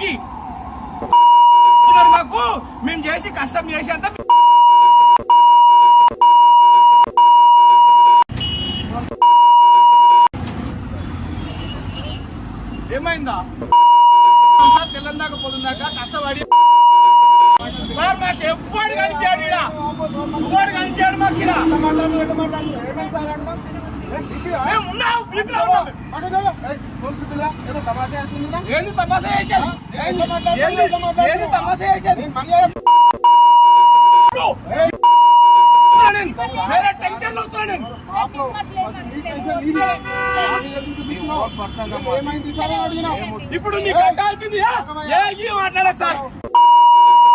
చెప్పి మాకు మేము చేసి కష్టం చేసేంత ఏమైందా? తెల్లందాక పొందాక కష్టపడి మాకు ఎవ్వడు కనిపించాడు ఇలా ఎవ్వడు కనిపించాడు మాకు ఏంది తమాషా చేసేది ఏంది? తమాషా నేను వేరే టెన్షన్లో వస్తున్నా నేను ఇప్పుడు నీకు కట్టాల్సింది మాట్లాడకు సార్.